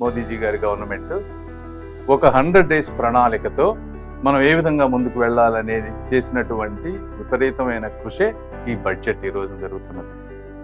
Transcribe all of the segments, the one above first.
మోదీజీ గారి గవర్నమెంట్ ఒక hundred days ప్రణాళికతో మనం ఏ విధంగా ముందుకు వెళ్ళాలనేది చేసినటువంటి విపరీతమైన కృషే ఈ బడ్జెట్ ఈ రోజు జరుగుతున్నది.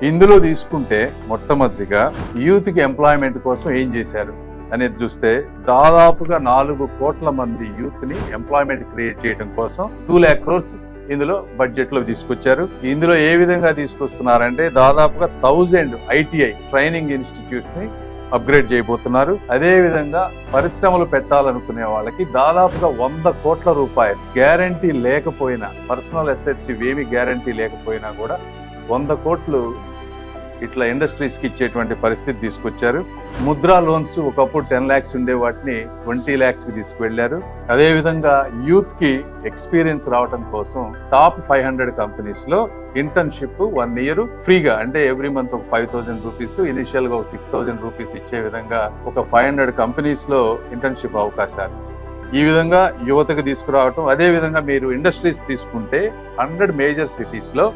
ఇందులో తీసుకుంటే మొట్టమొదటిగా యూత్కి ఎంప్లాయ్మెంట్ కోసం ఏం చేశారు అనేది చూస్తే దాదాపుగా నాలుగు కోట్ల మంది యూత్ని ఎంప్లాయ్మెంట్ క్రియేట్ చేయడం కోసం టూ ల్యాక్ క్రోర్స్ ఇందులో బడ్జెట్లో తీసుకొచ్చారు. ఇందులో ఏ విధంగా తీసుకొస్తున్నారంటే దాదాపుగా థౌజండ్ ఐటీఐ ట్రైనింగ్ ఇన్స్టిట్యూట్స్ని అప్గ్రేడ్ చేయబోతున్నారు. అదేవిధంగా పరిశ్రమలు పెట్టాలనుకునే వాళ్ళకి దాదాపుగా వంద కోట్ల రూపాయలు గ్యారంటీ లేకపోయినా పర్సనల్ అసెట్స్ ఇవేమి గ్యారంటీ లేకపోయినా కూడా వంద కోట్లు ఇట్లా ఇండస్ట్రీస్కి ఇచ్చేటువంటి పరిస్థితి తీసుకొచ్చారు. ముద్రా లోన్స్ ఒకప్పుడు టెన్ ల్యాక్స్ ఉండే వాటిని ట్వంటీ ల్యాక్స్కి తీసుకువెళ్ళారు అదేవిధంగా యూత్కి ఎక్స్పీరియన్స్ రావడం కోసం టాప్ ఫైవ్ హండ్రెడ్ కంపెనీస్లో ఇంటర్న్షిప్ వన్ ఇయర్ ఫ్రీగా అంటే ఎవ్రీ మంత్ ఒక ఫైవ్ థౌసండ్ రూపీస్ ఇనిషియల్గా ఒక సిక్స్ థౌసండ్ రూపీస్ ఇచ్చే విధంగా ఒక ఫైవ్ హండ్రెడ్ కంపెనీస్లో ఇంటర్న్షిప్ అవకాశాలు. ఈ విధంగా యువతకు తీసుకురావటం అదే విధంగా మీరు ఇండస్ట్రీస్ తీసుకుంటే హండ్రెడ్ మేజర్ సిటీస్లో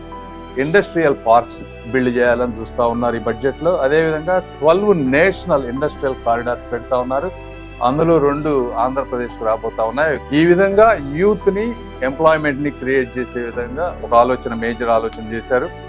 ఇండస్ట్రియల్ పార్క్స్ బిల్డ్ చేయాలని చూస్తా ఉన్నారు ఈ బడ్జెట్లో. అదేవిధంగా అదే విధంగా ట్వెల్వ్ నేషనల్ ఇండస్ట్రియల్ కారిడార్స్ పెడతా ఉన్నారు. అందులో రెండు ఆంధ్రప్రదేశ్కు రాబోతా ఉన్నాయి. ఈ విధంగా యూత్ని ఎంప్లాయ్మెంట్ని క్రియేట్ చేసే విధంగా ఒక ఆలోచన మేజర్ ఆలోచన చేశారు.